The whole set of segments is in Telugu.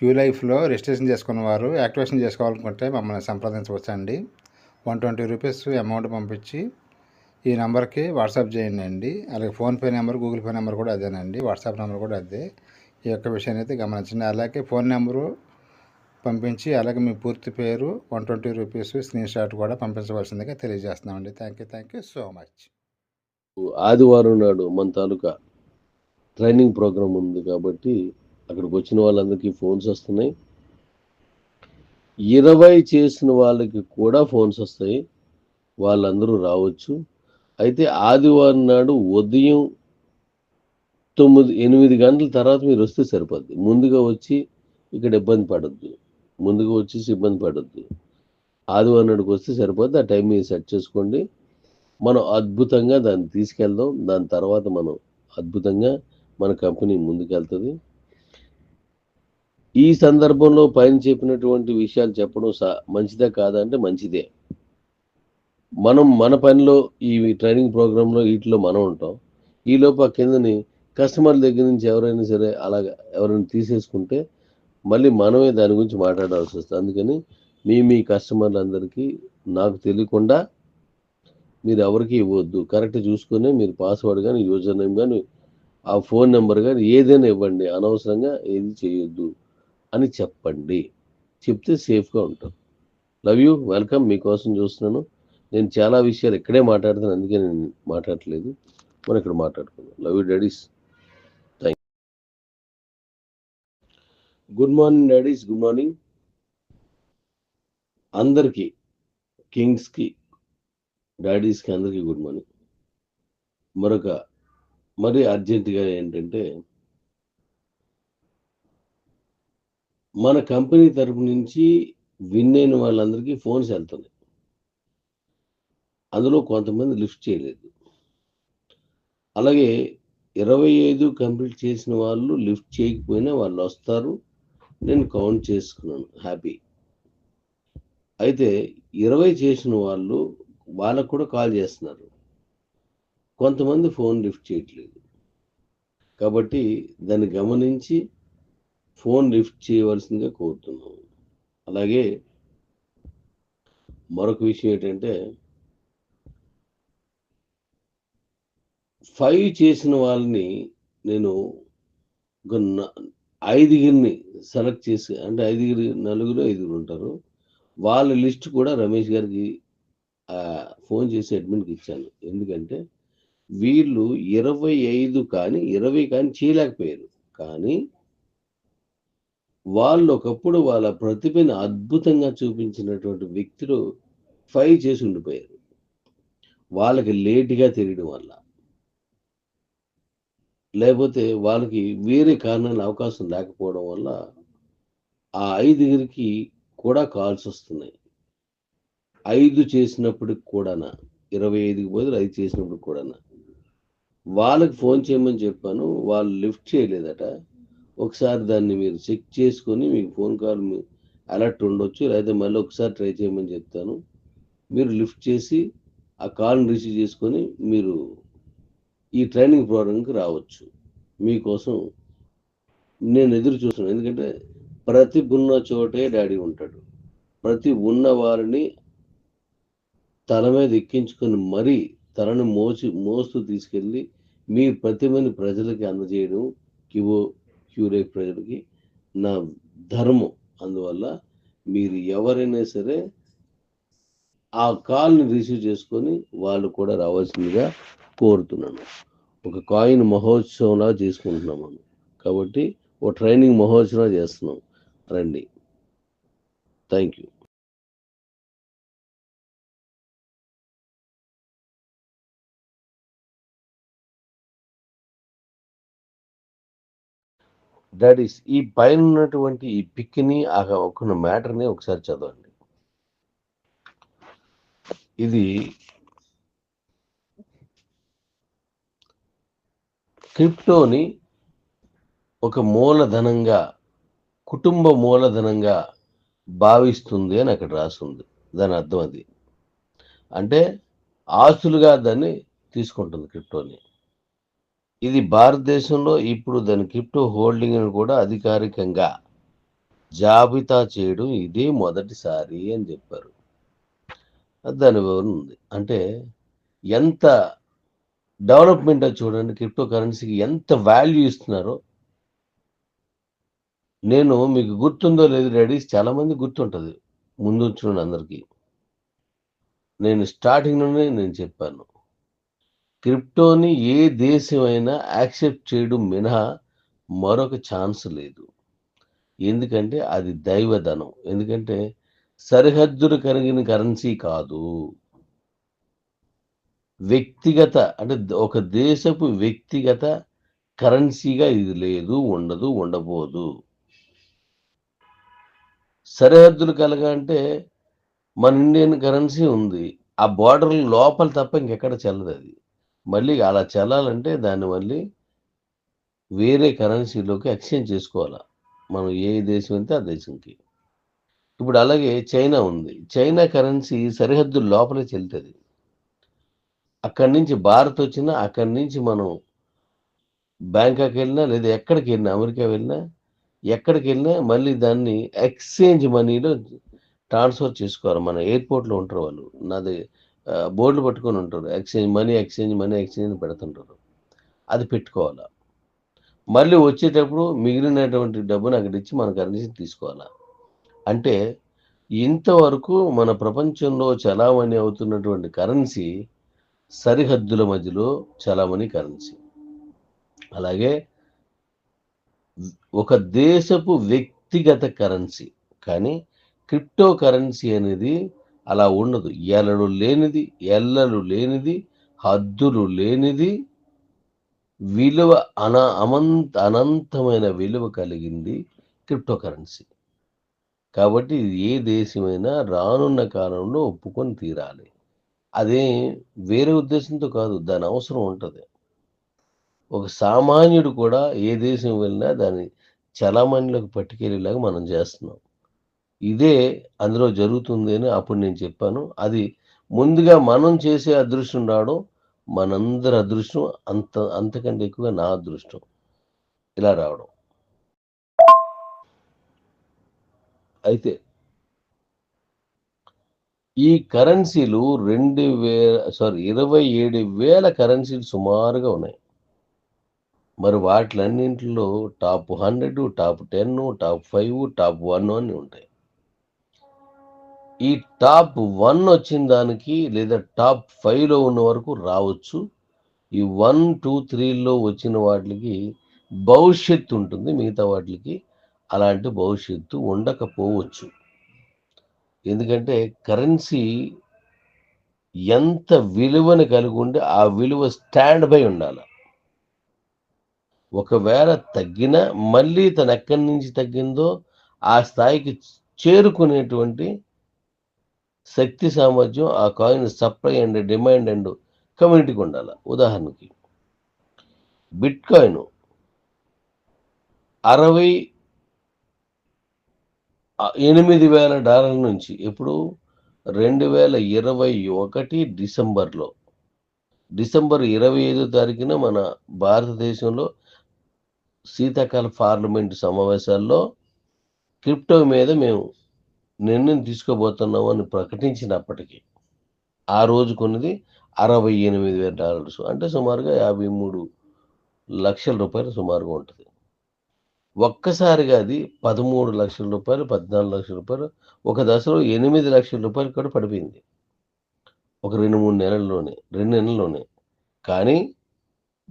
క్యూ లైఫ్లో రిజిస్ట్రేషన్ చేసుకున్న వారు యాక్టివేషన్ చేసుకోవాలనుకుంటే మమ్మల్ని సంప్రదించవచ్చండి. వన్ ట్వంటీ రూపీస్ అమౌంట్ పంపించి ఈ నెంబర్కి వాట్సాప్ చేయండి అండి అలాగే PhonePe number Google Pay number కూడా అదేనండి. వాట్సాప్ నెంబర్ కూడా అదే. ఈ యొక్క విషయాన్ని అయితే గమనించండి. అలాగే ఫోన్ నెంబరు పంపించి అలాగే మీ పూర్తి పేరు one twenty rupees screenshot కూడా పంపించవలసిందిగా తెలియజేస్తున్నామండి. Thank you thank you so much. ఆదివారం నాడు మన తాలూకా ట్రైనింగ్ ప్రోగ్రామ్ ఉంది కాబట్టి అక్కడికి వచ్చిన వాళ్ళందరికీ ఫోన్స్ వస్తున్నాయి. ఇరవై చేసిన వాళ్ళకి కూడా ఫోన్స్ వస్తాయి. వాళ్ళందరూ రావచ్చు. అయితే ఆదివారం నాడు ఉదయం తొమ్మిది ఎనిమిది గంటల తర్వాత మీరు వస్తే సరిపోద్ది. ముందుగా వచ్చి ఇక్కడ ఇబ్బంది పడద్దు. ముందుగా వచ్చేసి ఇబ్బంది పడద్దు. ఆదివారం నాడుకు వస్తే సరిపోద్ది. ఆ టైం మీరు సెట్ చేసుకోండి. మనం అద్భుతంగా దాన్ని తీసుకెళ్దాం. దాని తర్వాత మనం అద్భుతంగా మన కంపెనీ ముందుకెళ్తుంది. ఈ సందర్భంలో పైన చెప్పినటువంటి విషయాలు చెప్పడం మంచిదే కాదా అంటే మంచిదే. మనం మన పనిలో ఈ ట్రైనింగ్ ప్రోగ్రాంలో వీటిలో మనం ఉంటాం. ఈ ఆ కిందని కస్టమర్ దగ్గర నుంచి ఎవరైనా సరే అలాగా ఎవరైనా తీసేసుకుంటే మళ్ళీ మనమే దాని గురించి మాట్లాడాల్సి వస్తుంది. అందుకని మీ మీ కస్టమర్లందరికీ నాకు తెలియకుండా మీరు ఎవరికి ఇవ్వద్దు. కరెక్ట్ చూసుకొని మీరు పాస్వర్డ్ కానీ యూజర్ నేమ్ కానీ ఆ ఫోన్ నెంబర్ కానీ ఏదైనా ఇవ్వండి. అనవసరంగా ఏది చేయొద్దు. అని చెప్పండి. చెప్తే సేఫ్గా ఉంటాం. Love you welcome. మీకోసం చూస్తున్నాను. నేను చాలా విషయాలు ఇక్కడే మాట్లాడుతాను అందుకే నేను మాట్లాడట్లేదు. మనం ఇక్కడ మాట్లాడుకుందాం. Love you daddies. Thank good morning daddies. Good morning. అందరికీ కింగ్స్కి డాడీస్కి అందరికీ గుడ్ మార్నింగ్. మరొక మరి అర్జెంటుగా ఏంటంటే మన కంపెనీ తరపు నుంచి విన్ అయిన వాళ్ళందరికీ ఫోన్స్ వెళ్తున్నాయి. అందులో కొంతమంది లిఫ్ట్ చేయలేదు. అలాగే ఇరవై ఐదు కంప్లీట్ చేసిన వాళ్ళు లిఫ్ట్ చేయకపోయినా వాళ్ళు వస్తారు. నేను కౌంట్ చేసుకున్నాను. హ్యాపీ. అయితే ఇరవై చేసిన వాళ్ళు వాళ్ళకు కూడా కాల్ చేస్తున్నారు. కొంతమంది ఫోన్ లిఫ్ట్ చేయట్లేదు. కాబట్టి దాన్ని గమనించి ఫోన్ లిఫ్ట్ చేయవలసిందిగా కోరుతున్నాం అలాగే మరొక విషయం ఏంటంటే ఫైవ్ చేసిన వాళ్ళని నేను ఒక ఐదుగురిని సెలెక్ట్ చేసి అంటే ఐదుగురి నలుగురు ఐదుగురు ఉంటారు. వాళ్ళ లిస్ట్ కూడా రమేష్ గారికి ఫోన్ చేసి అడ్మిన్కి ఇచ్చాను. ఎందుకంటే వీళ్ళు ఇరవై ఐదు కానీ ఇరవై కానీ చేయలేకపోయారు. కానీ వాళ్ళు ఒకప్పుడు వాళ్ళ ప్రతిభని అద్భుతంగా చూపించినటువంటి వ్యక్తులు ఫైవ్ చేసి ఉండిపోయారు. వాళ్ళకి లేటుగా తెలియడం వల్ల. లేకపోతే వాళ్ళకి వేరే కారణాల అవకాశం లేకపోవడం వల్ల ఆ ఐదుగురికి కూడా కాల్స్ వస్తున్నాయి. ఐదు చేసినప్పటికి కూడానా? ఇరవై ఐదుకి బదులు ఐదు చేసినప్పుడు కూడానా? వాళ్ళకి ఫోన్ చేయమని చెప్పాను వాళ్ళు లిఫ్ట్ చేయలేదట. ఒకసారి దాన్ని మీరు చెక్ చేసుకొని మీకు ఫోన్ కాల్ అలర్ట్ ఉండొచ్చు లేకపోతే మళ్ళీ ఒకసారి ట్రై చేయమని చెప్తాను. మీరు లిఫ్ట్ చేసి ఆ కాల్ని రిసీవ్ చేసుకొని మీరు ఈ ట్రైనింగ్ ప్రోగ్రామ్కి రావచ్చు. మీకోసం నేను ఎదురు చూస్తున్నాను. ఎందుకంటే ప్రతి ఉన్న చోటే డాడీ ఉంటాడు. ప్రతి ఉన్న వారిని తల మీద ఎక్కించుకొని మరీ తలను మోసి మోస్తూ తీసుకెళ్ళి మీ ప్రతిమని ప్రజలకి అందజేయడం కివో క్యూరేక్ ప్రజలకి నా ధర్మం. అందువల్ల మీరు ఎవరైనా సరే ఆ కాల్ని రిసీవ్ చేసుకొని వాళ్ళు కూడా రావాల్సిందిగా కోరుతున్నాను. ఒక కాయిన్ మహోత్సవంలా చేసుకుంటున్నాం మనం. కాబట్టి ఓ ట్రైనింగ్ మహోత్సవం చేస్తున్నాం. రండి. థ్యాంక్ యూ డాడీస్ ఈ పైన ఉన్నటువంటి ఈ పిక్ని ఆ ఒక మ్యాటర్ని ఒకసారి చదవండి. ఇది క్రిప్టోని ఒక మూలధనంగా కుటుంబ మూలధనంగా భావిస్తుంది అని అక్కడ రాస్తుంది దాని అర్థం అది. అంటే ఆస్తులుగా దాన్ని తీసుకుంటుంది క్రిప్టోని. ఇది భారతదేశంలో ఇప్పుడు దాని క్రిప్టో హోల్డింగ్ కూడా అధికారికంగా జాబితా చేయడం ఇదే మొదటిసారి అని చెప్పారు. దాని వివరణ ఉంది. అంటే ఎంత డెవలప్మెంట్ చూడండి క్రిప్టో కరెన్సీకి ఎంత వాల్యూ ఇస్తున్నారో. నేను మీకు గుర్తుందో లేదు రెడీస్ చాలామంది గుర్తుంటుంది. ముందు వచ్చిన అందరికీ నేను స్టార్టింగ్ నుండి నేను చెప్పాను. క్రిప్టోని ఏ దేశమైనా యాక్సెప్ట్ చేయడం మినహా మరొక ఛాన్స్ లేదు. ఎందుకంటే అది దైవధనం. ఎందుకంటే సరిహద్దులు కలిగిన కరెన్సీ కాదు. వ్యక్తిగత అంటే ఒక దేశపు వ్యక్తిగత కరెన్సీగా ఇది లేదు ఉండదు ఉండబోదు. సరిహద్దులు కలగ అంటే మన ఇండియన్ కరెన్సీ ఉంది. ఆ బార్డర్ లోపల తప్ప ఇంకెక్కడ చెల్లదు అది మళ్ళీ అలా చెల్లాలంటే దాన్ని మళ్ళీ వేరే కరెన్సీలోకి ఎక్స్చేంజ్ చేసుకోవాలా? మనం ఏ దేశం అయితే ఆ దేశంకి. ఇప్పుడు అలాగే చైనా ఉంది. చైనా కరెన్సీ సరిహద్దు లోపలే చెల్లుతుంది. అక్కడి నుంచి భారత్ వచ్చినా అక్కడి నుంచి మనం బ్యాంకాక్ వెళ్ళినా లేదా ఎక్కడికి వెళ్ళినా అమెరికా వెళ్ళినా ఎక్కడికి వెళ్ళినా మళ్ళీ దాన్ని ఎక్స్చేంజ్ మనీలో ట్రాన్స్ఫర్ చేసుకోవాలి. మన ఎయిర్పోర్ట్లో ఉంటారు వాళ్ళు. నాది బోర్డులు పట్టుకొని ఉంటారు. Exchange money exchange money exchange పెడుతుంటారు. అది పెట్టుకోవాలా? మళ్ళీ వచ్చేటప్పుడు మిగిలినటువంటి డబ్బును అక్కడ ఇచ్చి మన కరెన్సీ తీసుకోవాలా? అంటే ఇంతవరకు మన ప్రపంచంలో చలామణి అవుతున్నటువంటి కరెన్సీ సరిహద్దుల మధ్యలో చలామణి కరెన్సీ అలాగే ఒక దేశపు వ్యక్తిగత కరెన్సీ కానీ క్రిప్టో కరెన్సీ అనేది అలా ఉండదు. ఎలలు లేనిది ఎల్లలు లేనిది హద్దులు లేనిది విలువ అన అమంత అనంతమైన విలువ కలిగింది క్రిప్టో కరెన్సీ కాబట్టి ఏ దేశమైనా రానున్న కాలంలో ఒప్పుకొని తీరాలి. అదే వేరే ఉద్దేశంతో కాదు దాని అవసరం ఉంటుంది. ఒక సామాన్యుడు కూడా ఏ దేశం వెళ్ళినా దాన్ని చలామణిలోకి పట్టుకెళ్ళేలాగా మనం చేస్తున్నాం. ఇదే అందులో జరుగుతుంది అని అప్పుడు నేను చెప్పాను. అది ముందుగా మనం చేసే అదృష్టం రావడం మనందరి అదృష్టం అంత అంతకంటే ఎక్కువగా నా అదృష్టం. ఇలా రావడం. అయితే ఈ కరెన్సీలు రెండు వేల సారీ ఇరవై ఏడు వేల కరెన్సీలు సుమారుగా ఉన్నాయి. మరి వాటిలన్నింటిలో top hundred top ten top five top one అని ఉంటాయి. ఈ టాప్ వన్ వచ్చిన దానికి లేదా టాప్ ఫైవ్లో ఉన్న వరకు రావచ్చు. ఈ వన్ టూ త్రీలో వచ్చిన వాటికి భవిష్యత్తు ఉంటుంది మిగతా వాటికి అలాంటి భవిష్యత్తు ఉండకపోవచ్చు. ఎందుకంటే కరెన్సీ ఎంత విలువని కలిగి ఉంటే ఆ విలువ స్టాండ్ బై ఉండాలి. ఒకవేళ తగ్గినా మళ్ళీ తను ఎక్కడి నుంచి తగ్గిందో ఆ స్థాయికి చేరుకునేటువంటి శక్తి సామర్థ్యం ఆ coin supply and demand and కమ్యూనిటీకి ఉండాలి. ఉదాహరణకి బిట్ కాయిన్ అరవై ఎనిమిది వేల డాలర్ల నుంచి ఇప్పుడు రెండు వేల ఇరవై ఒకటి డిసెంబర్లో డిసెంబర్ ఇరవై ఐదో తారీఖున మన భారతదేశంలో శీతాకాల పార్లమెంటు సమావేశాల్లో క్రిప్టో మీద మేము నిర్ణయం తీసుకోబోతున్నాం అని ప్రకటించినప్పటికీ ఆ రోజు కొన్నది అరవై ఎనిమిది వేల డాలర్స్. అంటే సుమారుగా యాభై మూడు లక్షల రూపాయలు సుమారుగా ఉంటుంది. ఒక్కసారిగా అది పదమూడు లక్షల రూపాయలు పద్నాలుగు లక్షల రూపాయలు ఒక దశలో ఎనిమిది లక్షల రూపాయలు కూడా పడిపోయింది. ఒక రెండు మూడు నెలల్లోనే రెండు నెలల్లోనే. కానీ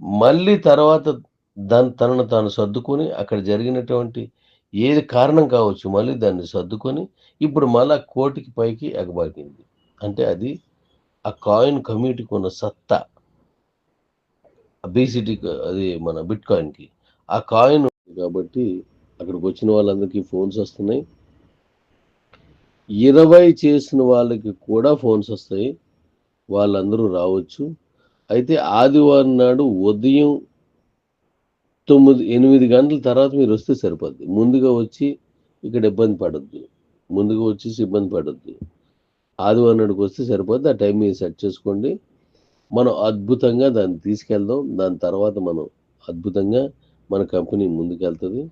మళ్ళీ తర్వాత దాని తనను తాను సర్దుకొని అక్కడ జరిగినటువంటి ఏది కారణం కావచ్చు మళ్ళీ దాన్ని సర్దుకొని ఇప్పుడు మళ్ళా కోటికి పైకి ఎగబాకింది. అంటే అది ఆ కాయిన్ కమ్యూనిటీకి ఉన్న సత్తా. బీసీటీ అది మన బిట్ కాయిన్కి ఆ కాయిన్ కాబట్టి అక్కడికి వచ్చిన వాళ్ళందరికీ ఫోన్స్ వస్తున్నాయి. ఇరవై చేసిన వాళ్ళకి కూడా ఫోన్స్ వస్తాయి. వాళ్ళందరూ రావచ్చు. అయితే ఆదివారం నాడు ఉదయం తొమ్మిది ఎనిమిది గంటల తర్వాత మీరు వస్తే సరిపోద్ది. ముందుగా వచ్చి ఇక్కడ ఇబ్బంది పడద్దు. ముందుగా వచ్చేసి ఇబ్బంది పడద్దు. ఆదివారం నాడుకు వస్తే సరిపోద్ది. ఆ టైం మీరు సెట్ చేసుకోండి. మనం అద్భుతంగా దాన్ని తీసుకెళ్దాం. దాని తర్వాత మనం అద్భుతంగా మన కంపెనీ ముందుకెళ్తుంది.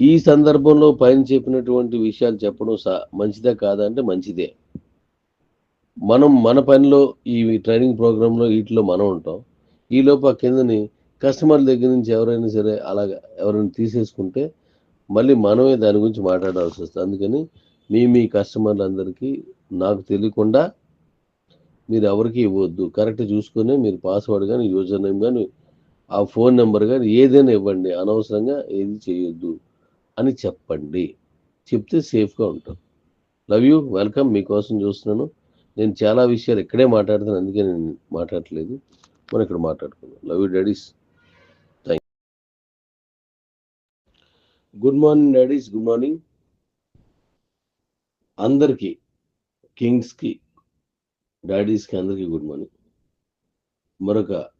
ఈ సందర్భంలో పైన చెప్పినటువంటి విషయాలు చెప్పడం సా- మంచిదే కాదంటే మంచిదే. మనం మన పనిలో ఈ ట్రైనింగ్ ప్రోగ్రాంలో వీటిలో మనం ఉంటాం. ఈ ఆ కిందని కస్టమర్ దగ్గర నుంచి ఎవరైనా సరే అలాగా ఎవరైనా తీసేసుకుంటే మళ్ళీ మనమే దాని గురించి మాట్లాడాల్సి వస్తుంది. అందుకని మీ మీ కస్టమర్లందరికీ నాకు తెలియకుండా మీరు ఎవరికి ఇవ్వద్దు. కరెక్ట్ చూసుకొని మీరు పాస్వర్డ్ కానీ యూజర్ నేమ్ కానీ ఆ ఫోన్ నెంబర్ కానీ ఏదైనా ఇవ్వండి. అనవసరంగా ఏది చేయొద్దు అని చెప్పండి. చెప్తే సేఫ్గా ఉంటాం. Love you welcome. మీకోసం చూస్తున్నాను. నేను చాలా విషయాలు ఇక్కడే మాట్లాడుతాను అందుకే నేను మాట్లాడట్లేదు. మనం ఇక్కడ మాట్లాడుకున్నాను love you daddies. Good morning daddies good morning అందరికీ కింగ్స్కి డాడీస్కి అందరికీ గుడ్ మార్నింగ్ మరొక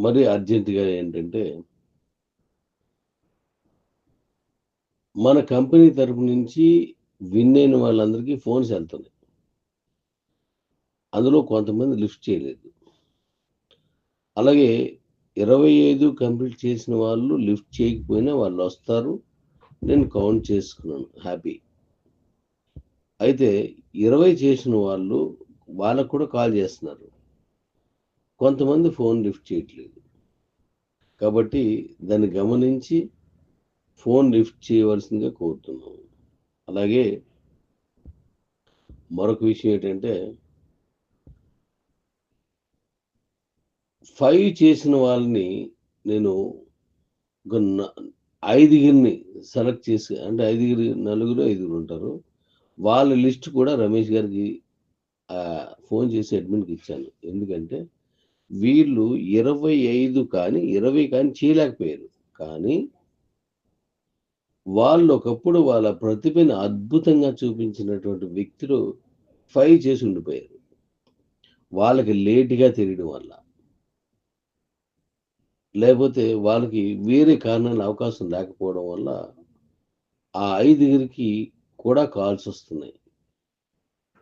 మరి అర్జెంటుగా ఏంటంటే మన కంపెనీ తరపు నుంచి విన్ అయిన వాళ్ళందరికీ ఫోన్స్ వెళ్తున్నాయి. అందులో కొంతమంది లిఫ్ట్ చేయలేదు. అలాగే ఇరవై ఐదు కంప్లీట్ చేసిన వాళ్ళు లిఫ్ట్ చేయకపోయినా వాళ్ళు వస్తారు. నేను కౌంట్ చేసుకున్నాను హ్యాపీ అయితే ఇరవై చేసిన వాళ్ళు వాళ్ళకు కూడా కాల్ చేస్తున్నారు. కొంతమంది ఫోన్ లిఫ్ట్ చేయట్లేదు. కాబట్టి దాన్ని గమనించి ఫోన్ లిఫ్ట్ చేయవలసిందిగా కోరుతున్నాం అలాగే మరొక విషయం ఏంటంటే ఫైవ్ చేసిన వాళ్ళని నేను ఒక ఐదుగురిని సెలెక్ట్ చేసి అంటే ఐదుగురి నలుగురు ఐదుగురు ఉంటారు. వాళ్ళ లిస్ట్ కూడా రమేష్ గారికి ఫోన్ చేసి అడ్మిన్కి ఇచ్చాను. ఎందుకంటే వీళ్ళు ఇరవై ఐదు కానీ ఇరవై కానీ చేయలేకపోయారు. కానీ వాళ్ళు ఒకప్పుడు వాళ్ళ ప్రతిభని అద్భుతంగా చూపించినటువంటి వ్యక్తులు ఫైవ్ చేసి ఉండిపోయారు. వాళ్ళకి లేటుగా తెలియడం వల్ల. లేకపోతే వాళ్ళకి వేరే కారణాల అవకాశం లేకపోవడం వల్ల ఆ ఐదుగురికి కూడా కాల్స్ వస్తున్నాయి.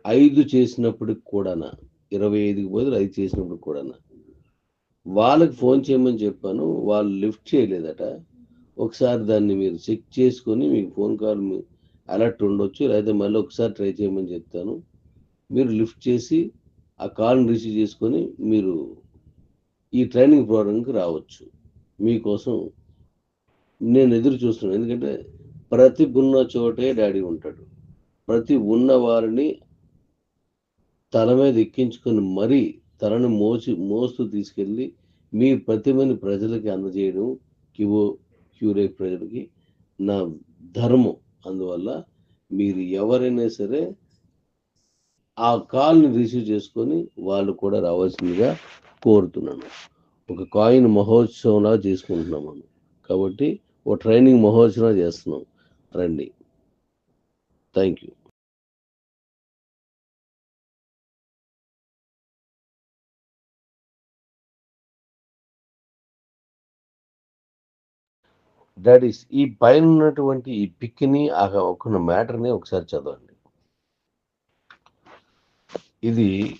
ఐదు చేసినప్పటికి కూడానా? ఇరవై ఐదుకి బదులు ఐదు చేసినప్పుడు కూడానా? వాళ్ళకి ఫోన్ చేయమని చెప్పాను వాళ్ళు లిఫ్ట్ చేయలేదట. ఒకసారి దాన్ని మీరు చెక్ చేసుకొని మీకు ఫోన్ కాల్ అలర్ట్ ఉండొచ్చు లేదా మళ్ళీ ఒకసారి ట్రై చేయమని చెప్తాను. మీరు లిఫ్ట్ చేసి ఆ కాల్ని రిసీవ్ చేసుకొని మీరు ఈ ట్రైనింగ్ ప్రోగ్రామ్కి రావచ్చు. మీకోసం నేను ఎదురు చూస్తున్నాను. ఎందుకంటే ప్రతి ఉన్న చోటే డాడీ ఉంటాడు. ప్రతి ఉన్న వారిని తల మీద ఎక్కించుకొని మరీ తలను మోసి మోస్తూ తీసుకెళ్ళి మీ ప్రతిమని ప్రజలకి అందజేయడం క్యూ క్యూరే ప్రజలకి నా ధర్మం. అందువల్ల మీరు ఎవరైనా సరే ఆ కాల్ని రిసీవ్ చేసుకొని వాళ్ళు కూడా రావాల్సిందిగా కోరుతున్నాను ఒక కాయిన్ మహోత్సవంలా చేసుకుంటున్నాం మనం. కాబట్టి ఓ ట్రైనింగ్ మహోత్సవం చేస్తున్నాం. రండి. Thank you. డాడీస్ ఈ పైన ఉన్నటువంటి ఈ పిక్ని ఆ ఒక మ్యాటర్ని ఒకసారి చదవండి. ఇది